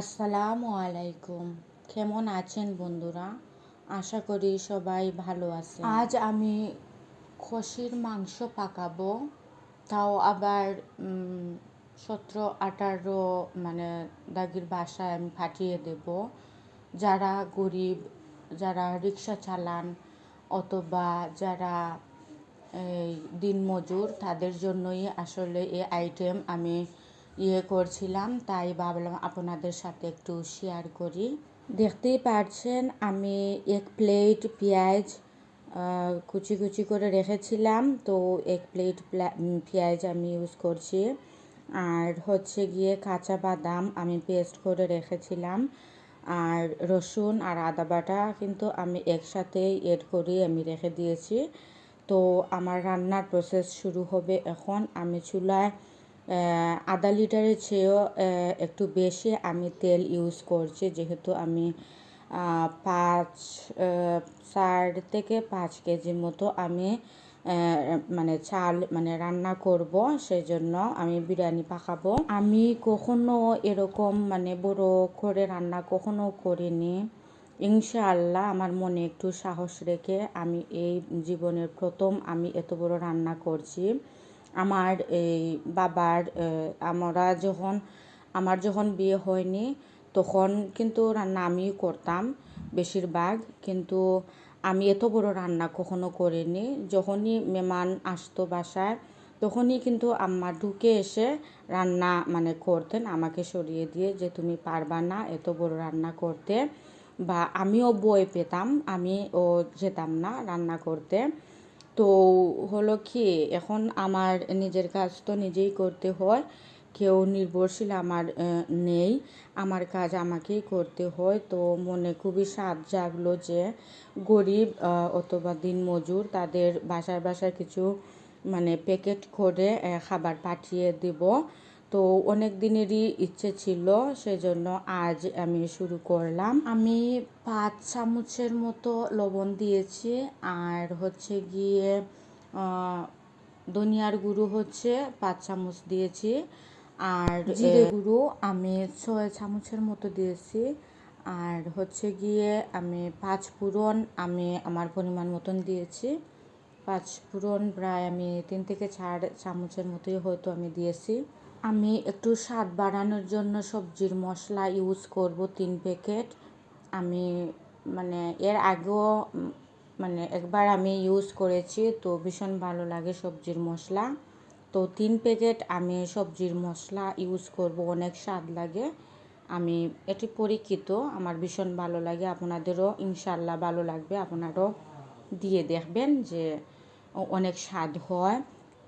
আসসালামু আলাইকুম। কেমন আছেন বন্ধুরা? আশা করি সবাই ভালো আছে আজ আমি খসির মাংস পাকাবো। তাও আবার সতেরো, আঠারো মানে দাগির বাসায় আমি পাঠিয়ে দেব। যারা গরিব, যারা রিক্সা চালান অথবা যারা, এই দিনমজুর, তাদের জন্যই আসলে এই আইটেম আমি ইয়ে করছিলাম, তাই ভাবলাম আপনাদের সাথে একটু শেয়ার করি। দেখতেই পারছেন, আমি এক প্লেট পেঁয়াজ কুচি কুচি করে রেখেছিলাম। তো এক প্লেট পেঁয়াজ আমি ইউজ করছি। আর হচ্ছে গিয়ে কাঁচা বাদাম আমি পেস্ট করে রেখেছিলাম। আর রসুন আর আদা বাটা কিন্তু আমি একসাথেই এড করে আমি রেখে দিয়েছি। তো আমার রান্নার প্রসেস শুরু হবে এখন। আমি চুলায় আধা লিটারের চেয়েও একটু বেশি আমি তেল ইউজ করছি। যেহেতু আমি পাঁচ চার থেকে পাঁচ কেজির মতো আমি মানে চাল মানে রান্না করব। সেই জন্য আমি বিরিয়ানি পাকাবো। আমি কখনো এরকম মানে বড় করে রান্না কখনো করিনি। ইনশাআল্লাহ আমার মনে একটু সাহস রেখে আমি এই জীবনের প্রথম আমি এত বড় রান্না করছি। আমার এই বাবার আমরা যখন, আমার যখন বিয়ে হয়নি, তখন কিন্তু রান্না আমিই করতাম বেশিরভাগ। কিন্তু আমি এত বড় রান্না কখনো করিনি। যখনই মেমান আসতো বাসায়, তখনই কিন্তু আম্মা ঢুকে এসে রান্না মানে করতেন, আমাকে সরিয়ে দিয়ে যে তুমি পারবা না এত বড় রান্না করতে। বা আমিও বই পেতাম, আমি ও যেতাম না রান্না করতে। তো হলো কি, এখন আমার নিজের কাজ তো নিজেই করতে হয়। কেউ নির্ভরশীল আমার নেই। আমার কাজ আমাকেই করতে হয়। তো মনে খুবই স্বাদ জাগলো যে গরিব অথবা দিন মজুর তাদের বাসায় বাসায় কিছু মানে প্যাকেট করে খাবার পাঠিয়ে দেব। তো অনেক দিনেরই ইচ্ছে ছিল সেজন্য আজ আমি শুরু করলাম। আমি পাঁচ চামচের মতো লবণ দিয়েছি আর হচ্ছে গিয়ে ধনিয়ার গুঁড়ো হচ্ছে পাঁচ চামচ দিয়েছি আর জিরে গুঁড়ো আমি ছয় চামচের মতো দিয়েছি আর হচ্ছে গিয়ে আমি পাঁচ ফোড়ন আমি আমার পরিমাণ মতন দিয়েছি। পাঁচ ফোড়ন প্রায় আমি তিন থেকে চার চামচের মতোই হয়তো আমি দিয়েছি। আমি একটু স্বাদ বাড়ানোর জন্য সবজির মশলা ইউজ করব তিন প্যাকেট আমি মানে এর আগেও মানে একবার আমি ইউজ করেছি, তো ভীষণ ভালো লাগে সবজির মশলা। তো তিন প্যাকেট আমি সবজির মশলা ইউজ করব, অনেক স্বাদ লাগে। আমি এটি পরীক্ষিত, আমার ভীষণ ভালো লাগে, আপনাদেরও ইনশাল্লাহ ভালো লাগবে, আপনারাও দিয়ে দেখবেন যে অনেক স্বাদ হয়।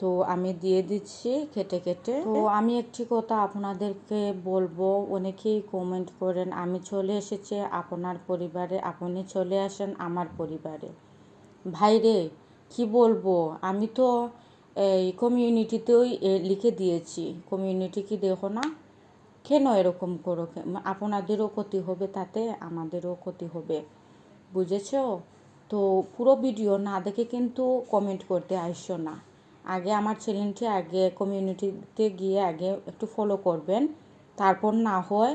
তো আমি দিয়ে দিচ্ছি কেটে কেটে। তো আমি একটি কথা আপনাদেরকে বলব অনেকেই কমেন্ট করেন আমি চলে এসেছি আপনার পরিবারে আপনি চলে আসেন আমার পরিবারে। ভাইরে কি বলব? আমি তো এই কমিউনিটিতেই লিখে দিয়েছি। কমিউনিটি কি দেখো না? কেন এরকম করো? আপনাদেরও ক্ষতি হবে তাতে আমাদেরও ক্ষতি হবে। বুঝেছ? তো পুরো ভিডিও না দেখে কিন্তু কমেন্ট করতে আসছো না। আগে আমার চ্যানেলটি আগে কমিউনিটিতে গিয়ে আগে একটু ফলো করবেন। তারপর না হয়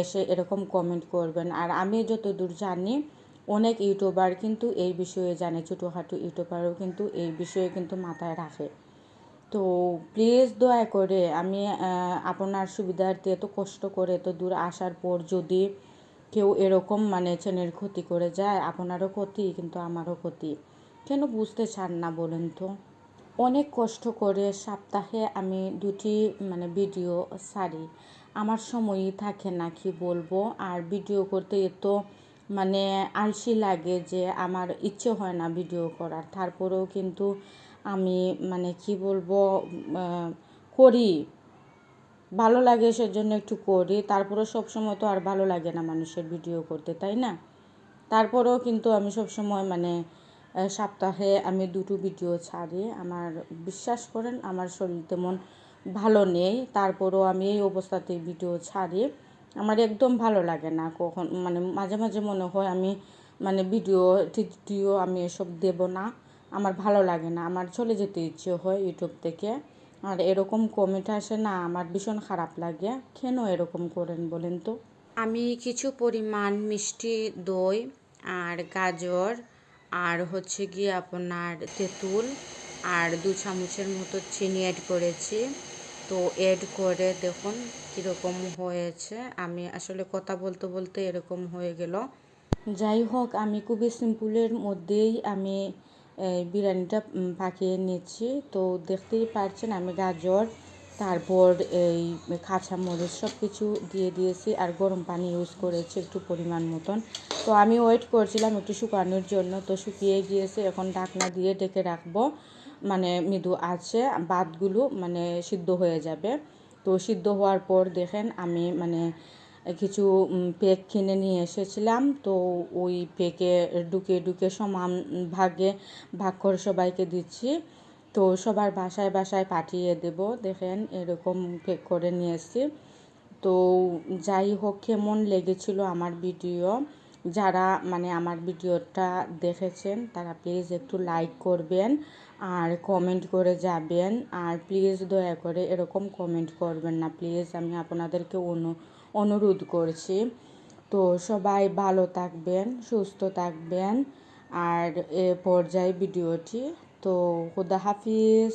এসে এরকম কমেন্ট করবেন। আর আমি যতদূর জানি, অনেক ইউটিউবার কিন্তু এই বিষয়ে জানে, ছোটোখাটো ইউটিউবারও কিন্তু এই বিষয়ে কিন্তু মাথায় রাখে। তো প্লিজ দয়া করে আমি আপনার সুবিধার্থে এত কষ্ট করে, এত দূর আসার পর যদি কেউ এরকম মানে চ্যানেল ক্ষতি করে যায়, আপনারও ক্ষতি, কিন্তু আমারও ক্ষতি। কেন বুঝতে চান না বলেন তো? অনেক কষ্ট করে সপ্তাহে আমি দুটি মানে ভিডিও সারি। আমার সময়ই থাকে না কি বলব। আর ভিডিও করতে এত মানে আলসি লাগে যে আমার ইচ্ছে হয় না ভিডিও করার। তারপরেও কিন্তু আমি মানে কি বলব করি। ভালো লাগে সেজন্য একটু করি। তারপরেও সবসময় তো আর ভালো লাগে না মানুষের ভিডিও করতে, তাই না? তারপরেও কিন্তু আমি সবসময় মানে সপ্তাহে আমি দুটো ভিডিও ছাড়ি। আমার বিশ্বাস করেন, আমার শরীর তেমন ভালো নেই। তারপরও আমি এই অবস্থাতেই ভিডিও ছাড়ি। আমার একদম ভালো লাগে না কখন মানে মাঝে মাঝে মনে হয় আমি মানে ভিডিও টিডিও আমি এসব দেব না। আমার ভালো লাগে না, আমার চলে যেতে ইচ্ছে হয় ইউটিউব থেকে। আর এরকম কমেন্ট আসে না, আমার ভীষণ খারাপ লাগে। কেন এরকম করেন বলেন তো? আমি কিছু পরিমাণ মিষ্টি, দই আর গাজর আর হচ্ছে গিয়ে আপনার তেঁতুল আর দু চামচের মতো চিনি অ্যাড করেছি। তো অ্যাড করে দেখুন কীরকম হয়েছে। আমি আসলে কথা বলতে বলতে এরকম হয়ে গেল। যাই হোক, আমি খুবই সিম্পলের মধ্যেই আমি বিরিয়ানিটা পাকিয়ে নিচ্ছি। তো দেখতেই পারছেন আমি গাজর তারপর এই কাঁচা মরিচ সব কিছু দিয়ে দিয়েছি আর গরম পানি ইউজ করেছি একটু পরিমাণ মতন। তো আমি ওয়েট করছিলাম একটু শুকানোর জন্য, তো শুকিয়ে গিয়েছে। এখন ঢাকনা দিয়ে ডেকে রাখব। মানে মৃদু আছে, ভাতগুলো মানে সিদ্ধ হয়ে যাবে। তো সিদ্ধ হওয়ার পর দেখেন আমি মানে কিছু পেক কিনে নিয়ে এসেছিলাম। তো ওই পেকে ঢুকে ঢুকে সমান ভাগে ভাগ করে সবাইকে দিচ্ছি। তো সবার বাসায় বাসায় পাঠিয়ে দেব। দেখেন এরকম পেক করে নিয়ে এসেছি। তো যাই হোক, কেমন লেগেছিল আমার ভিডিও যারা মানে আমার ভিডিওটা দেখেছেন, তারা প্লিজ একটু লাইক করবেন আর কমেন্ট করে যাবেন। আর প্লিজ দয়া করে এরকম কমেন্ট করবেন না। প্লিজ আমি আপনাদেরকে অনু, অনুরোধ করছি। তো সবাই ভালো থাকবেন, সুস্থ থাকবেন। আর এ পর্যায়ে ভিডিওটি তো খুদা হাফিজ।